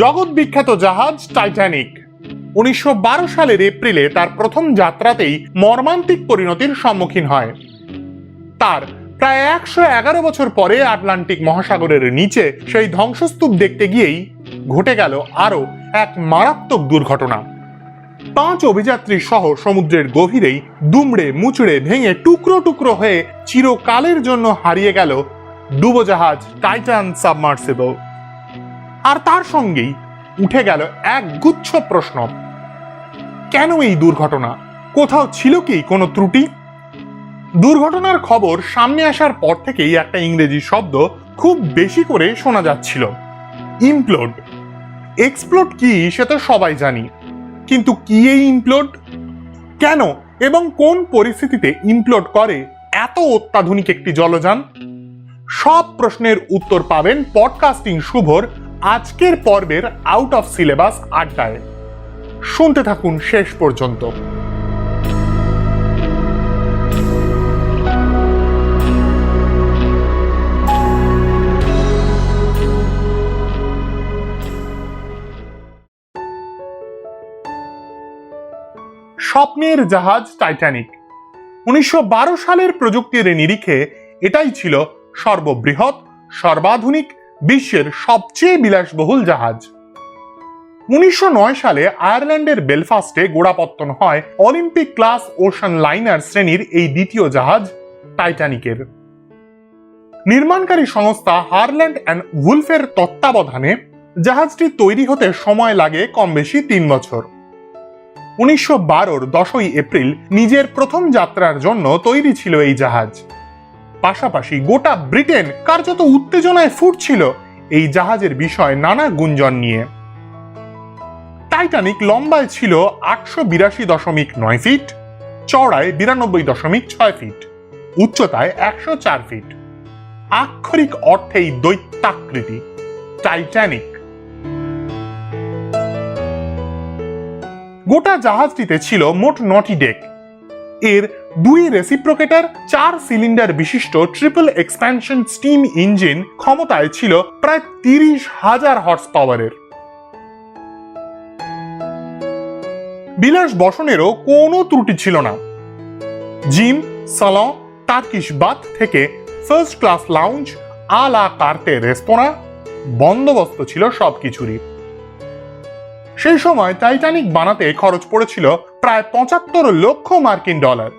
জগৎ বিখ্যাত জাহাজ টাইটানিক। উনিশশো বারো সালের এপ্রিলে তার প্রথম যাত্রাতেই মর্মান্তিক পরিণতির সম্মুখীন হয়। তার প্রায় একশো এগারো বছর পরে আটলান্টিক মহাসাগরের নিচে সেই ধ্বংসস্তূপ দেখতে গিয়েই ঘটে গেল আরও এক মারাত্মক দুর্ঘটনা। পাঁচ অভিযাত্রী সহ সমুদ্রের গভীরেই দুমড়ে মুচড়ে ভেঙে টুকরো টুকরো হয়ে চিরকালের জন্য হারিয়ে গেল ডুবোজাহাজ টাইটান সাবমার্সিবল। আর তার সঙ্গেই উঠে গেল এক গুচ্ছ প্রশ্ন। কেন এই দুর্ঘটনা? কোথাও ছিল কি কোনো ত্রুটি? দুর্ঘটনার খবর সামনে আসার পর থেকেই একটা ইংরেজি শব্দ খুব বেশি করে শোনা যাচ্ছিল। ইমপ্লোড। এক্সপ্লোড কি সে তো সবাই জানি। কিন্তু কি এই ইমপ্লোড? কেন এবং কোন পরিস্থিতিতে ইমপ্লোড করে এত অত্যাধুনিক একটি জলযান? সব প্রশ্নের উত্তর পাবেন পডকাস্টিং শুভর আজকের পর্বের আউট অফ সিলেবাস আড্ডায়। শুনতে থাকুন শেষ পর্যন্ত। স্বপ্নের জাহাজ টাইটানিক উনিশশো বারো সালের প্রযুক্তির নিরিখে এটাই ছিল সর্ববৃহৎ, সর্বাধুনিক বিশ্বের সবচেয়ে বিলাসবহুল জাহাজ। উনিশশো নয় সালে আয়ারল্যান্ডের বেলফাস্টে গোড়াপত্তন হয় অলিম্পিক ক্লাস ওশান লাইনার শ্রেণির এই দ্বিতীয় জাহাজ, টাইটানিকের। নির্মাণকারী সংস্থা হারল্যান্ড অ্যান্ড উলফের তত্ত্বাবধানে জাহাজটি তৈরি হতে সময় লাগে কম বেশি তিন বছর। উনিশশো বারোর দশই এপ্রিল নিজের প্রথম যাত্রার জন্য তৈরি ছিল এই জাহাজ। পাশাপাশি গোটা ব্রিটেন কার্যত উত্তেজনায় ফুটছিল এই জাহাজের বিষয় নানা গুঞ্জন নিয়ে। টাইটানিক লম্বায় ছিল আটশো বিরাশি দশমিক নয় ফিট, চওড়ায় বিরানব্বই দশমিক ছয় ফিট, উচ্চতায় একশো চার ফিট। আক্ষরিক অর্থেই দৈত্যাকৃতি, টাইটানিক। গোটা জাহাজটিতে ছিল মোট নটি ডেক। এর দুই রেসিপ্রোকেটার চার সিলিন্ডার বিশিষ্ট ট্রিপল এক্সপ্যানশন স্টিম ইঞ্জিন ক্ষমতায় ছিল প্রায় তিরিশ হাজার হর্স পাওয়ারের বিলাস বসনেরও কোনো ত্রুটি ছিল না। জিম, সালন টার্কিশ বাথ থেকে first class lounge a la carte রেস্তোরাঁ, বন্দোবস্ত ছিল সবকিছুরই। সেই সময় টাইটানিক বানাতে খরচ পড়েছিল প্রায় পঁচাত্তর লক্ষ মার্কিন ডলার,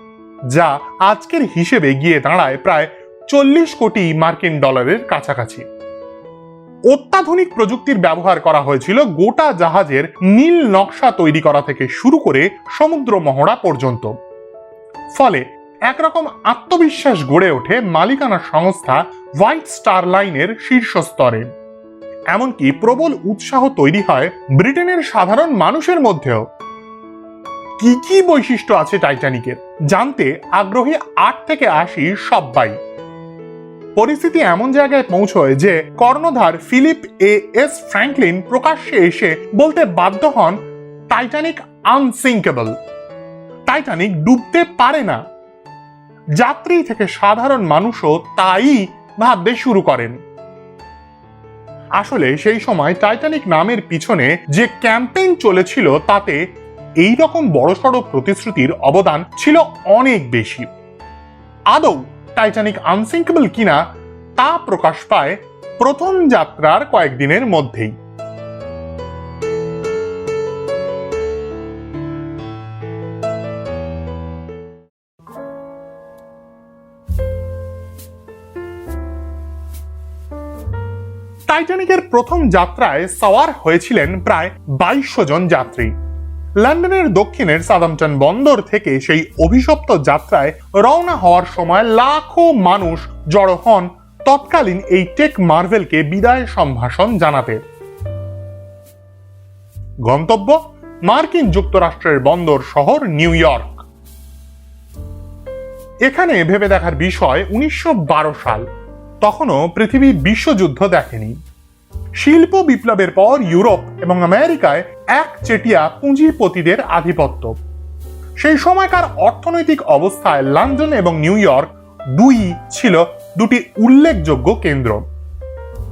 যা আজকের হিসেবে গিয়ে দাঁড়ায় প্রায় চল্লিশ কোটি মার্কিন ডলারের কাছাকাছি। অত্যাধুনিক প্রযুক্তির ব্যবহার করা হয়েছিল গোটা জাহাজের নীল নকশা তৈরি করা থেকে শুরু করে সমুদ্র মহড়া পর্যন্ত। ফলে একরকম আত্মবিশ্বাস গড়ে ওঠে মালিকানা সংস্থা হোয়াইট স্টার লাইনের শীর্ষস্তরে এমনকি প্রবল উৎসাহ তৈরি হয় ব্রিটেনের সাধারণ মানুষের মধ্যেও। কি কি বৈশিষ্ট্য আছে টাইটানিকের? জানতে আগ্রহী আট থেকে আশি সব্বাই। পরিস্থিতি এমন জায়গায় পৌঁছয় যে কর্ণধার ফিলিপ এ এস ফ্র্যাঙ্কলিন প্রকাশ্যে এসে বলতে বাধ্য হন, টাইটানিক আনসিঙ্কেবল। টাইটানিক ডুবতে পারে না। যাত্রী থেকে সাধারণ মানুষও তাই ভাবতে শুরু করেন। আসলে সেই সময় টাইটানিক নামের পিছনে যে ক্যাম্পেইন চলেছিল, তাতে এই রকম বড়সড় প্রতিশ্রুতির অবদান ছিল অনেক বেশি। আদৌ টাইটানিক আনসিঙ্কেবল কিনা তা প্রকাশ পায় প্রথম যাত্রার কয়েকদিনের মধ্যেই। টাইটানিকের প্রথম যাত্রায় সাওয়ার হয়েছিলেন প্রায় বাইশশো জন যাত্রী। লন্ডনের দক্ষিণের সাদামটন বন্দর থেকে সেই অভিশপ্ত যাত্রায় রওনা হওয়ার সময় লাখো মানুষ জড়ো হন তৎকালীন এই টেক মার্ভেলকে বিদায় সম্ভাষণ জানাতে। গন্তব্য, মার্কিন যুক্তরাষ্ট্রের বন্দর শহর নিউ ইয়র্ক। এখানে ভেবে দেখার বিষয় উনিশশো বারো সাল। তখনও পৃথিবী বিশ্বযুদ্ধ দেখেনি। শিল্প বিপ্লবের পর ইউরোপ এবং আমেরিকায় এক চেটিয়া পুঁজিপতিদের আধিপত্য। সেই সময়কার অর্থনৈতিক অবস্থায় লন্ডন এবং নিউ ইয়র্ক দুই ছিল দুটি উল্লেখযোগ্য কেন্দ্র।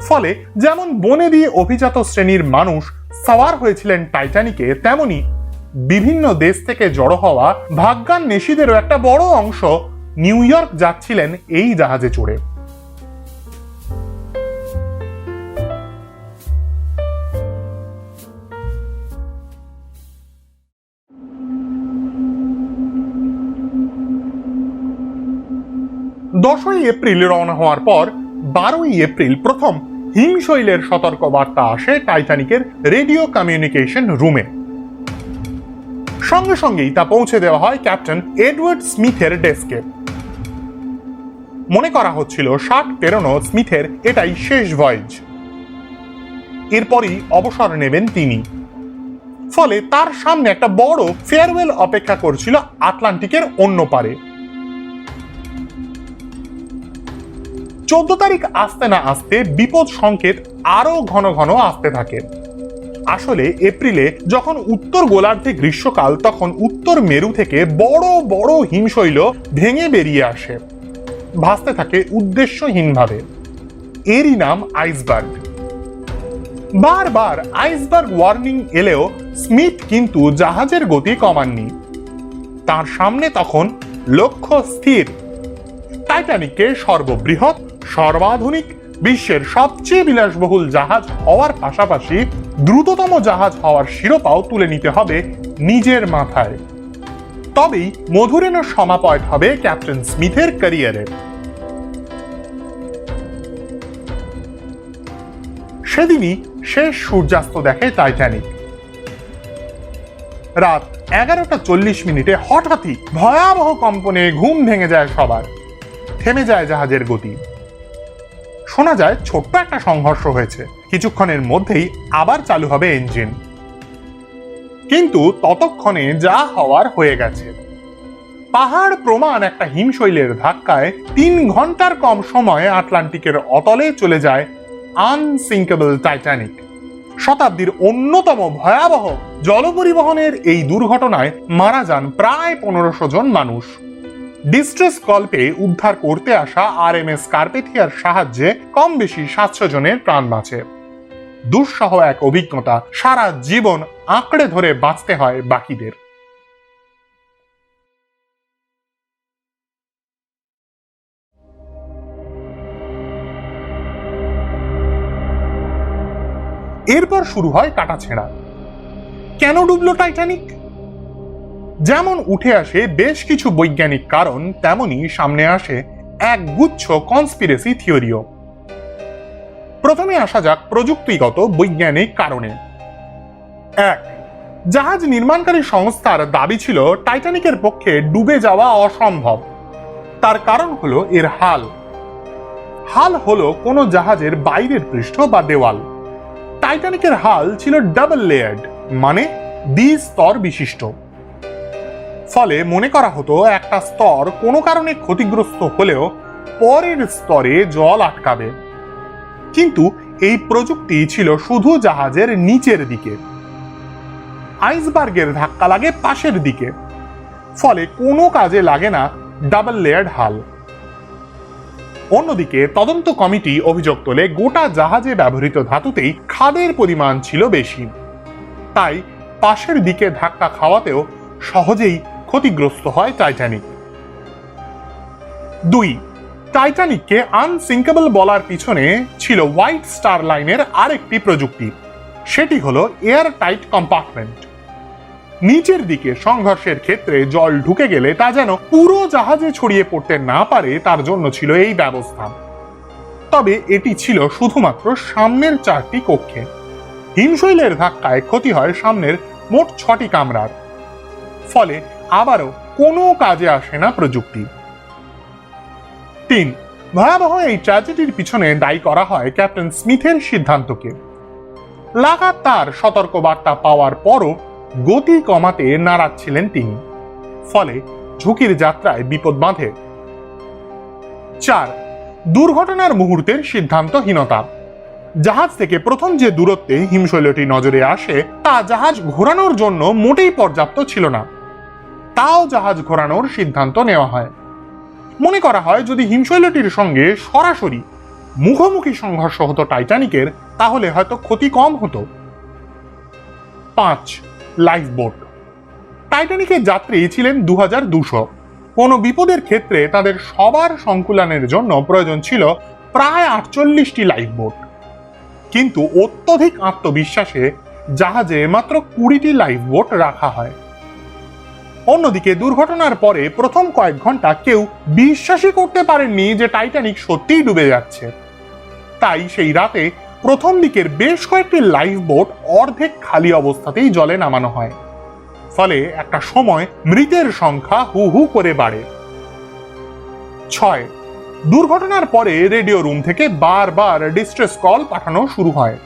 ফলে যেমন বনে দিয়ে অভিজাত শ্রেণির মানুষ সাওয়ার হয়েছিলেন টাইটানিকে, তেমনি বিভিন্ন দেশ থেকে জড়ো হওয়া ভাগ্যান নেশিদেরও একটা বড় অংশ নিউ ইয়র্ক যাচ্ছিলেন এই জাহাজে চড়ে। দশই এপ্রিল রওনা হওয়ার পর বারোই এপ্রিল প্রথম হিমশৈলের সতর্ক বার্তা আসে টাইটানিকের রেডিও কমিউনিকেশন রুমে। সঙ্গে সঙ্গেই তা পৌঁছে দেওয়া হয় ক্যাপ্টেন এডওয়ার্ড স্মিথের ডেস্কে। মনে করা হচ্ছিল ষাট পেরোনো স্মিথের এটাই শেষ ভয়েজ। এরপরই অবসর নেবেন তিনি। ফলে তার সামনে একটা বড় ফেয়ারওয়েল অপেক্ষা করছিল আটলান্টিকের অন্য পারে। চোদ্দ তারিখ আসতে না আসতে বিপদ সংকেত আরও ঘন ঘন আসতে থাকে। আসলে এপ্রিলে যখন উত্তর গোলার্ধে গ্রীষ্মকাল, তখন উত্তর মেরু থেকে বড় বড় হিমশৈল ভেঙে বেরিয়ে আসে। ভাসতে থাকে উদ্দেশ্যহীনভাবে। এরই নাম আইসবার্গ। বারবার আইসবার্গ ওয়ার্নিং এলেও স্মিথ কিন্তু জাহাজের গতি কমাননি। তার সামনে তখন লক্ষ্য স্থির। টাইটানিককে সর্ববৃহৎ সর্বাধুনিক, বিশ্বের সবচেয়ে বিলাসবহুল জাহাজ হওয়ার পাশাপাশি দ্রুততম জাহাজ হওয়ার শিরোপাও তুলে নিতে হবে নিজের মাথায়। তবেই মধুরেণ সমাপয়েট হবে ক্যাপ্টেন স্মিথের ক্যারিয়ারে। সেদিনই শেষ সূর্যাস্ত দেখে টাইটানিক। রাত এগারোটা চল্লিশ মিনিটে হঠাৎই ভয়াবহ কম্পনে ঘুম ভেঙে যায় সবার। থেমে যায় জাহাজের গতি। শোনা যায় ছোট্ট একটা সংঘর্ষ হয়েছে। কিছুক্ষণের মধ্যেই আবার চালু হবে ইঞ্জিন কিন্তু ততক্ষণে যা হওয়ার হয়ে গেছে। পাহাড় প্রমাণ একটা হিমশৈলের ধাক্কায় তিন ঘণ্টার কম সময়ে আটলান্টিকের অতলে চলে যায় আনসিঙ্কেবল টাইটানিক শতাব্দীর অন্যতম ভয়াবহ জলপরিবহনের এই দুর্ঘটনায় মারা যান প্রায় পনেরোশো জন মানুষ। ডিস্ট্রেস কল পেয়ে উদ্ধার করতে আসা আর এম এস কার্পেথিয়ার সাহায্যে কম বেশি সাতশো জনের প্রাণ বাঁচে। দুঃসহ এক অভিজ্ঞতা সারা জীবন আঁকড়ে ধরে বাঁচতে হয় বাকিদের। এরপর শুরু হয় কাটাছেঁড়া। কেন ডুবলো টাইটানিক যেমন উঠে আসে বেশ কিছু বৈজ্ঞানিক কারণ তেমনই সামনে আসে এক গুচ্ছ কনস্পিরেসি থিওরিও প্রথমে আসা যাক প্রযুক্তিগত বৈজ্ঞানিক কারণে। এক, জাহাজ নির্মাণকারী সংস্থার দাবি ছিল টাইটানিকের পক্ষে ডুবে যাওয়া অসম্ভব। তার কারণ হলো এর হাল। হাল হলো কোনো জাহাজের বাইরের পৃষ্ঠ বা দেওয়াল। টাইটানিকের হাল ছিল ডাবল লেয়ার্ড মানে দ্বি স্তর বিশিষ্ট। ফলে মনে করা হতো একটা স্তর কোনো কারণে ক্ষতিগ্রস্ত হলেও পরের স্তরে জল আটকাবে। কিন্তু এই প্রযুক্তি ছিল শুধু জাহাজের নিচের দিকে। আইসবার্গের ধাক্কা লাগে পাশের দিকে। ফলে কোনো কাজে লাগে না ডাবল লেয়ার্ড হাল। অন্যদিকে তদন্ত কমিটি অভিযোগ তোলে, গোটা জাহাজে ব্যবহৃত ধাতুতেই খাদের পরিমাণ ছিল বেশি। তাই পাশের দিকে ধাক্কা খাওয়াতেও সহজেই ক্ষতিগ্রস্ত হয় টাইটানিক দুই টাইটানিককে আনসিঙ্কেবল বলার পিছনে ছিল হোয়াইট স্টার লাইনের আরেকটি প্রযুক্তি। সেটি হলো এয়ার টাইট কম্পার্টমেন্ট নিচের দিকে সংঘর্ষের ক্ষেত্রে জল ঢুকে গেলে তা যেন পুরো জাহাজে ছড়িয়ে পড়তে না পারে, তার জন্য ছিল এই ব্যবস্থা। তবে এটি ছিল শুধুমাত্র সামনের চারটি কক্ষে। হিমশৈলের ধাক্কায় ক্ষতি হয় সামনের মোট ছটি কামরার। ফলে আবারও কোনো কাজে আসে না প্রযুক্তি। তিন, ভয়াবহ এই ট্র্যাজেডির পিছনে দায়ী করা হয় ক্যাপ্টেন স্মিথের সিদ্ধান্তকে। লাগাতার সতর্ক বার্তা পাওয়ার পরও গতি কমাতে নাড়াচ্ছিলেন তিনি, ফলে ঝুঁকির যাত্রায় বিপদ বাঁধে। চার, দুর্ঘটনার মুহূর্তের সিদ্ধান্তহীনতা। জাহাজ থেকে প্রথম যে দূরত্বে হিমশৈলটি নজরে আসে, তা জাহাজ ঘোরানোর জন্য মোটেই পর্যাপ্ত ছিল না। তাও জাহাজ ঘোরানোর সিদ্ধান্ত নেওয়া হয়। মনে করা হয়, যদি হিমশৈলটির সঙ্গে সরাসরি মুখোমুখি সংঘর্ষ হতো টাইটানিকের, তাহলে হয়তো ক্ষতি কম হতো। পাঁচ লাইফ বোট টাইটানিকের যাত্রী ছিলেন দু হাজার দুশো। কোনো বিপদের ক্ষেত্রে তাদের সবার সংকুলানের জন্য প্রয়োজন ছিল প্রায় আটচল্লিশটি লাইফ বোট কিন্তু অত্যধিক আত্মবিশ্বাসে জাহাজে মাত্র কুড়িটি লাইফ বোট রাখা হয়। অন্যদিকে দুর্ঘটনার পরে প্রথম কয়েক ঘণ্টা কেউ বিশ্বাসই করতে পারেননি যে টাইটানিক সত্যিই ডুবে যাচ্ছে। তাই সেই রাতে প্রথম দিকের বেশ কয়েকটি লাইফ বোট অর্ধেক খালি অবস্থাতেই জলে নামানো হয়। ফলে একটা সময় মৃতের সংখ্যা হু হু করে বাড়ে। ছয়, দুর্ঘটনার পরে রেডিও রুম থেকে বারবার ডিস্ট্রেস কল পাঠানো শুরু হয়।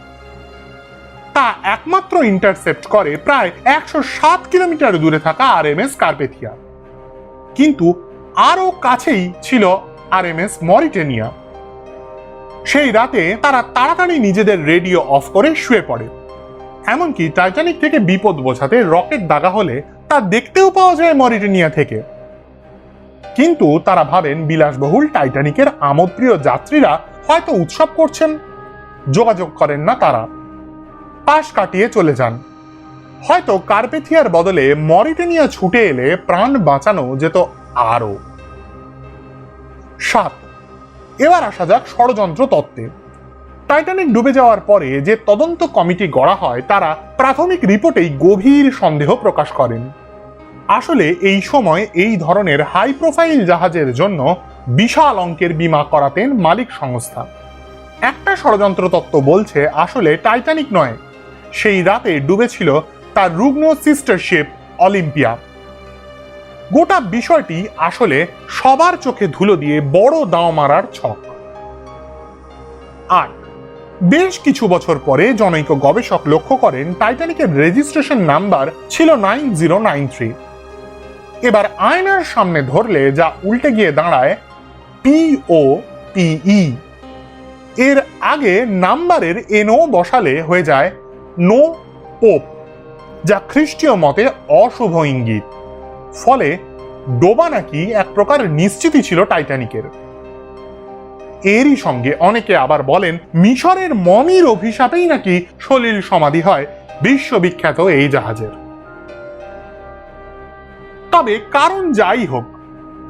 তা একমাত্র ইন্টারসেপ্ট করে প্রায় একশো সাত কিলোমিটার দূরে থাকা আর এম এস কার্পেথিয়া। কিন্তু আরও কাছেই ছিল আর এম এস মরিটেনিয়া। সেই রাতে তারা তাড়াতাড়ি নিজেদের রেডিও অফ করে শুয়ে পড়ে। এমনকি টাইটানিক থেকে বিপদ বোঝাতে রকেট দাগা হলে তা দেখতেও পাওয়া যায় মরিটেনিয়া থেকে। কিন্তু তারা ভাবেন বিলাসবহুল টাইটানিকের আমোদপ্রিয় যাত্রীরা হয়তো উৎসব করছেন, যোগাযোগ করেন না তারা। পাশ কাটিয়ে চলে যান। হয়তো কার্পেথিয়ার বদলে মরিটেনিয়া ছুটে এলে প্রাণ বাঁচানো যেত আরও। সাত, এবার আসা যাক ষড়যন্ত্র তত্ত্বে। টাইটানিক ডুবে যাওয়ার পরে যে তদন্ত কমিটি গড়া হয়, তারা প্রাথমিক রিপোর্টেই গভীর সন্দেহ প্রকাশ করেন। আসলে এই সময় এই ধরনের হাই প্রোফাইল জাহাজের জন্য বিশাল অঙ্কের বিমা করাতেন মালিক সংস্থা। একটা ষড়যন্ত্র তত্ত্ব বলছে, আসলে টাইটানিক নয় সেই রাতে ডুবেছিল তার রুগ্ন সিস্টার শিপ অলিম্পিয়া। গোটা বিষয়টি আসলে সবার চোখে ধুলো দিয়ে বড় দাও মারার ছক। আট বেশ কিছু বছর পরে জনৈক গবেষক লক্ষ্য করেন টাইটানিকের রেজিস্ট্রেশন নাম্বার ছিল নাইন জিরো নাইন থ্রি। এবার আয়নার সামনে ধরলে যা উল্টে গিয়ে দাঁড়ায় পিও পিই এর আগে নাম্বারের এনও বসালে হয়ে যায় নো পোপ যা খ্রিস্টীয় মতে অশুভ ইঙ্গিত। ফলে ডোবা নাকি এক প্রকার নিশ্চিতই ছিল টাইটানিকের। এরই সঙ্গে অনেকে আবার বলেন, মিশরের মমির অভিশাপেই নাকি সলিল সমাধি হয় বিশ্ববিখ্যাত এই জাহাজের। তবে কারণ যাই হোক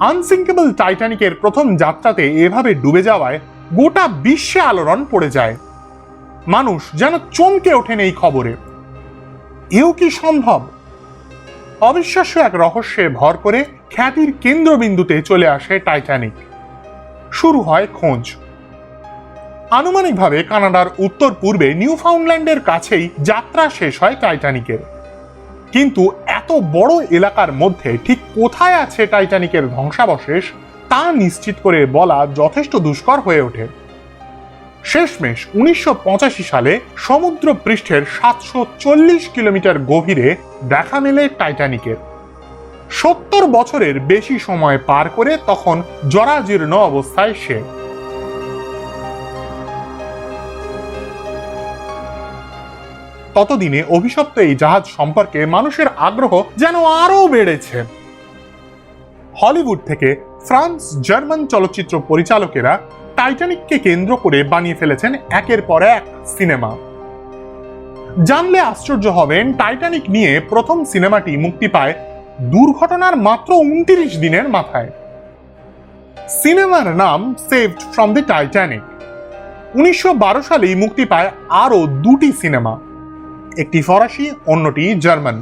আনসিঙ্কেবল টাইটানিকের প্রথম যাত্রাতে এভাবে ডুবে যাওয়ায় গোটা বিশ্বে আলোড়ন পড়ে যায়। মানুষ যেন চমকে ওঠেন এই খবরে। এও কি সম্ভব? অবিশ্বাস্য এক রহস্যে ভর করে খ্যাতির কেন্দ্রবিন্দুতে চলে আসে টাইটানিক। শুরু হয় খোঁজ। আনুমানিকভাবে কানাডার উত্তর পূর্বে নিউ ফাউন্ডল্যান্ডের কাছেই যাত্রা শেষ হয় টাইটানিকের। কিন্তু এত বড় এলাকার মধ্যে ঠিক কোথায় আছে টাইটানিকের ধ্বংসাবশেষ তা নিশ্চিত করে বলা যথেষ্ট দুষ্কর হয়ে ওঠে। শেষমেশ উনিশশো পঁচাশি সালে সমুদ্র পৃষ্ঠের সাতশো চল্লিশ কিলোমিটার গভীরে দেখা মেলে টাইটানিকের। সত্তর বছরের বেশি সময় পার করে তখন জরাজীর্ণ অবস্থায় সে। ততদিনে অভিশপ্ত এই জাহাজ সম্পর্কে মানুষের আগ্রহ যেন আরও বেড়েছে। হলিউড থেকে ফ্রান্স জার্মান চলচ্চিত্র পরিচালকেরা টাইটানিককে কেন্দ্র করে বানিয়ে ফেলেছেন একের পর এক সিনেমা। জানলে আশ্চর্য হবেন, টাইটানিক নিয়ে প্রথম সিনেমাটি মুক্তি পায় দুর্ঘটনার মাত্র উনত্রিশ দিনের মাথায়। সিনেমার নাম সেভড ফ্রম দ্য টাইটানিক উনিশশো বারো সালেই মুক্তি পায় আরও দুটি সিনেমা, একটি ফরাসি, অন্যটি জার্মান।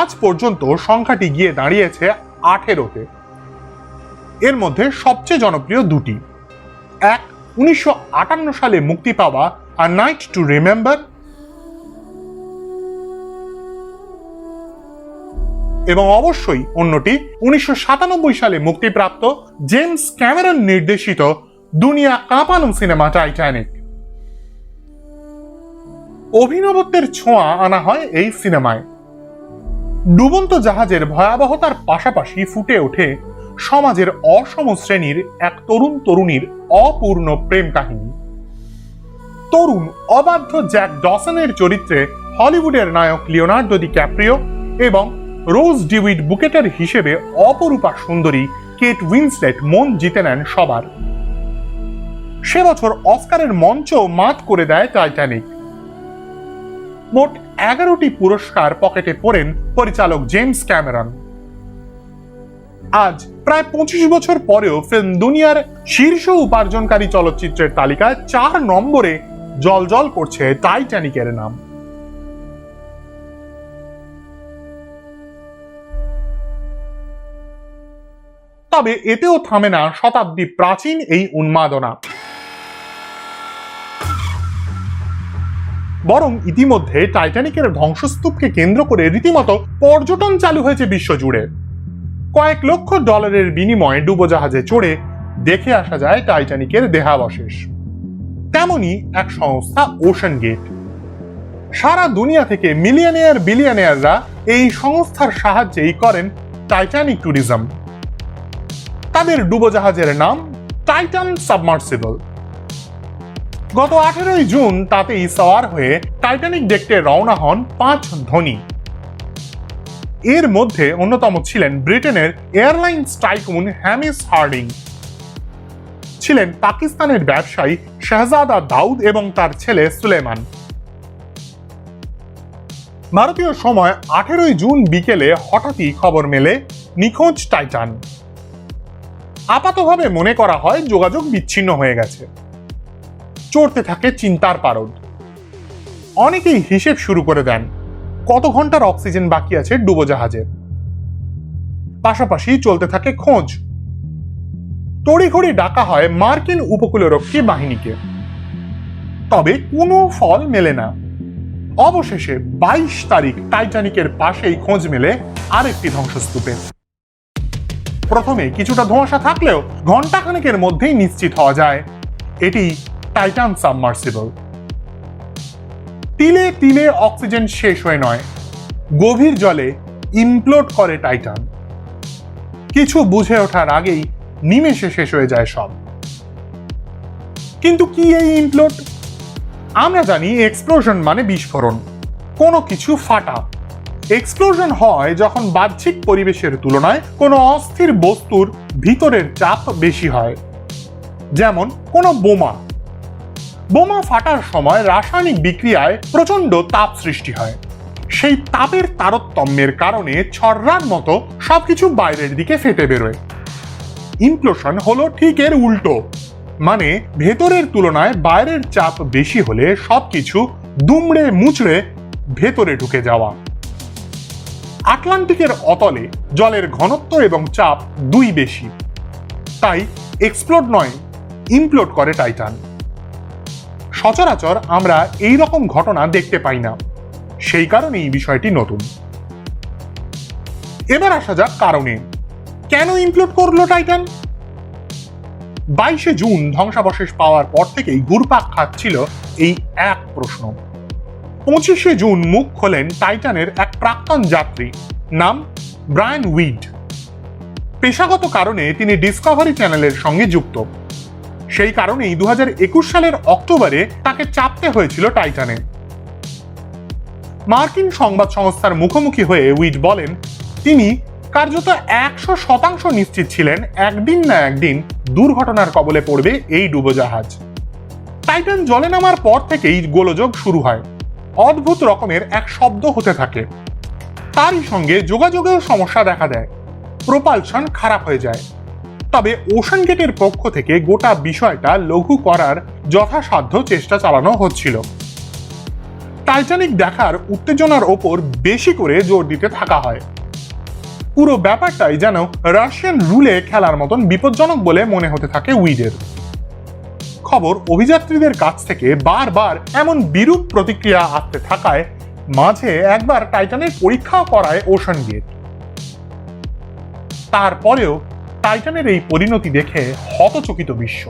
আজ পর্যন্ত সংখ্যাটি গিয়ে দাঁড়িয়েছে আঠেরোতে। এর মধ্যে সবচেয়ে জনপ্রিয় দুটি। এক, উনিশশো সালে মুক্তি পাওয়া আ নাইট টু রিমেম্বার এবং অবশ্যই অন্যটি উনিশশো সাতানব্বই সালে মুক্তিপ্রাপ্ত জেমস ক্যামেরন নির্দেশিত দুনিয়া কাঁপানো সিনেমা টাইটানিক। অভিনবত্বের ছোঁয়া আনা হয় এই সিনেমায়। ডুবন্ত জাহাজের ভয়াবহতার পাশাপাশি ফুটে ওঠে সমাজের অসম শ্রেণির এক তরুণ তরুণীর অপূর্ণ প্রেম কাহিনী। তরুণ অবাধ্য জ্যাক ডসনের চরিত্রে হলিউডের নায়ক লিওনার্ডো দি ক্যাপ্রিও এবং রোজ ডিউইড বুকেটার হিসেবে অপরূপা সুন্দরী কেট উইন্সলেট মন জিতে নেন সবার। সে বছর অস্কারের মঞ্চ মাত করে দেয় টাইটানিক। মোট এগারোটি পুরস্কার পকেটে পড়েন পরিচালক জেমস ক্যামেরন। আজ প্রায় পঁচিশ বছর পরেও ফিল্ম দুনিয়ার শীর্ষ উপার্জনকারী চলচ্চিত্রের তালিকায় চার নম্বরে জলজল করছে টাইটানিকের নাম। তবে এতেও থামে না শতাব্দী প্রাচীন এই উন্মাদনা। বরং ইতিমধ্যে টাইটানিকের ধ্বংসস্তূপকে কেন্দ্র করে রীতিমতো পর্যটন চালু হয়েছে বিশ্বজুড়ে। কয়েক লক্ষ ডলারের বিনিময়ে ডুবোজাহাজে চড়ে দেখে আসা যায় টাইটানিকের দেহাবশেষ। তেমনি এক সংস্থা ওশান গেট সারা দুনিয়া থেকে মিলিয়নিয়ার বিলিয়নিয়াররা এই সংস্থার সাহায্যেই করেন টাইটানিক ট্যুরিজম। তাদের ডুবোজাহাজের নাম টাইটান সাবমার্সিবল। গত আঠেরোই জুন তাতেই সওয়ার হয়ে টাইটানিক দেখতে রওনা হন পাঁচ ধনী। এর মধ্যে অন্যতম ছিলেন ব্রিটেনের এয়ারলাইন্স টাইকুন হ্যামিস হার্ডিং। ছিলেন পাকিস্তানের ব্যবসায়ী শাহজাদা দাউদ এবং তার ছেলে সুলেমান। ভারতীয় সময় আঠেরোই জুন বিকেলে হঠাৎই খবর মেলে নিখোঁজ টাইটান। আপাতভাবে মনে করা হয় যোগাযোগ বিচ্ছিন্ন হয়ে গেছে। চড়তে থাকে চিন্তার পারদ। অনেকেই হিসেব শুরু করে দেন। কত ঘণ্টার অক্সিজেন বাকি আছে ডুবোজাহাজে? পাশাপাশি চলতে থাকে খোঁজ। তড়িঘড়ি ডাকা হয় মার্কিন উপকূলরক্ষী বাহিনীকে। তবে কোনো ফল মেলে না। অবশেষে বাইশ তারিখ টাইটানিকের পাশেই খোঁজ মেলে আরেকটি ধ্বংসস্তূপে। প্রথমে কিছুটা ধোঁয়াশা থাকলেও ঘন্টাখানেকের মধ্যেই নিশ্চিত হওয়া যায়, এটি টাইটান সাবমার্সিবল। তিলে তিলে অক্সিজেন শেষ হয়ে নয়। গভীর জলে ইমপ্লোড করে টাইটান কিছু বুঝে ওঠার আগেই নিমেষে শেষ হয়ে যায় সব। কিন্তু কি এই ইমপ্লোড আমরা জানি এক্সপ্লোশন মানে বিস্ফোরণ। কোনো কিছু ফাটা। এক্সপ্লোশন হয় যখন বাহ্যিক পরিবেশের তুলনায় কোনো অস্থির বস্তুর ভিতরের চাপ বেশি হয়। যেমন কোনো বোমা। বোমা ফাটার সময় রাসায়নিক বিক্রিয়ায় প্রচণ্ড তাপ সৃষ্টি হয়। সেই তাপের তারতম্যের কারণে ছড়রার মতো সবকিছু বাইরের দিকে ফেটে বেরোয়। ইমপ্লোশন হলো ঠিক এর উল্টো মানে ভেতরের তুলনায় বাইরের চাপ বেশি হলে সবকিছু দুমড়ে মুচড়ে ভেতরে ঢুকে যাওয়া। আটলান্টিকের অতলে জলের ঘনত্ব এবং চাপ দুই বেশি, তাই এক্সপ্লোড নয় ইমপ্লোড করে টাইটান সচরাচর আমরা এই রকম ঘটনা দেখতে পাই না। সেই কারণেই বিষয়টি নতুন। এবার আসা যাক কারণে। কেন ইমপ্লোড করল টাইটান বাইশে জুন ধ্বংসাবশেষ পাওয়ার পর থেকেই ঘুরপাক খাচ্ছিল এই এক প্রশ্ন। পঁচিশে জুন মুখ খোলেন টাইটানের এক প্রাক্তন যাত্রী, নাম ব্রায়ান উইড। পেশাগত কারণে তিনি ডিসকভারি চ্যানেলের সঙ্গে যুক্ত। সেই কারণেই দু হাজার একুশ সালের অক্টোবরে তাকে চাপতে হয়েছিল টাইটানে। মার্কিন সংবাদ সংস্থার মুখোমুখি হয়ে উইড বলেন, তিনি কার্যত একশো শতাংশ নিশ্চিত ছিলেন একদিন না একদিন দুর্ঘটনার কবলে পড়বে এই ডুবোজাহাজ। টাইটান জলে নামার পর থেকেই গোলযোগ শুরু হয়। অদ্ভুত রকমের এক শব্দ হতে থাকে। তারই সঙ্গে যোগাযোগেও সমস্যা দেখা দেয়। প্রোপালশন খারাপ হয়ে যায়। তবে ওশান গেটের পক্ষ থেকে গোটা বিষয়টা লঘু করার যথাসাধ্য চেষ্টা চালানো হচ্ছিল। টাইটানিক দেখার উত্তেজনার ওপর বেশি করে জোর দিতে থাকা হয়। পুরো ব্যাপারটাই যেন রাশিয়ান রুলে খেলার মতন বিপজ্জনক বলে মনে হতে থাকে উইডের। খবর অভিযাত্রীদের কাছ থেকে বারবার এমন বিরূপ প্রতিক্রিয়া আসতে থাকায় মাঝে একবার টাইটানের পরীক্ষাও করায় ওশান গেট। তারপরেও টাইটানের এই পরিণতি দেখে হতচকিত বিশ্ব।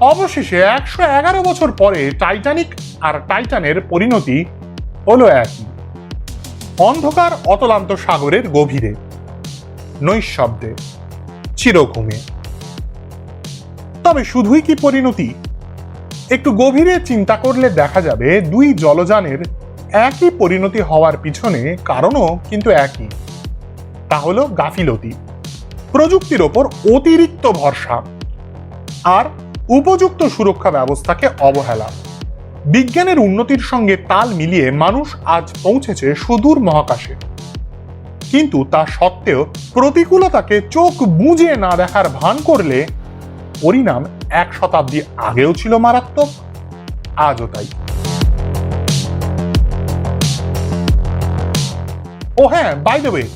অবশেষে একশো এগারো বছর পরে টাইটানিক আর টাইটানের পরিণতি হলো একই। অন্ধকার অতলান্ত সাগরের গভীরে, নৈশব্দে, চিরঘুমে। তবে শুধুই কি পরিণতি? একটু গভীরে চিন্তা করলে দেখা যাবে দুই জলযানের একই পরিণতি হওয়ার পিছনে কারণও কিন্তু একই। তা হলো গাফিলতি। প্রযুক্তির ওপর অতিরিক্ত ভরসা আর উপযুক্ত সুরক্ষা ব্যবস্থাকে অবহেলা। বিজ্ঞানের উন্নতির সঙ্গে তাল মিলিয়ে মানুষ আজ পৌঁছেছে সুদূর মহাকাশে। কিন্তু তা সত্ত্বেও প্রতিকূলতাকে চোখ বুঝে না দেখার ভান করলে পরিণাম এক শতাব্দী আগেও ছিল মারাত্মক, আজও তাই। ও হ্যাঁ বাই দ্য ওয়ে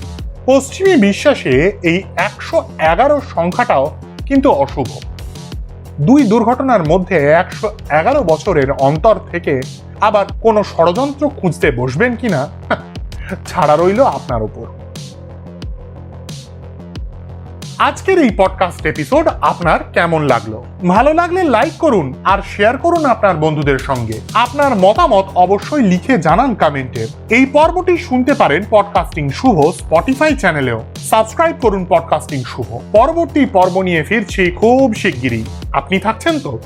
পশ্চিমী বিশ্বাসে এই একশো এগারো সংখ্যাটাও কিন্তু অশুভ। দুই দুর্ঘটনার মধ্যে একশো এগারো বছরের অন্তর থেকে আবার কোনো ষড়যন্ত্র খুঁজতে বসবেন কিনা? ছাড়া রইল আপনার উপর। আজকের এই পডকাস্ট এপিসোড আপনার কেমন লাগল? ভালো লাগলে লাইক করুন আর শেয়ার করুন আপনার বন্ধুদের সঙ্গে। আপনার মতামত অবশ্যই লিখে জানান কমেন্টে এই পর্বটি শুনতে পারেন পডকাস্টিং শুভ স্পটিফাই চ্যানেলেও সাবস্ক্রাইব করুন পডকাস্টিং শুভ। পরবর্তী পর্ব নিয়ে ফিরছি খুব শিগগিরই। আপনি থাকছেন তো?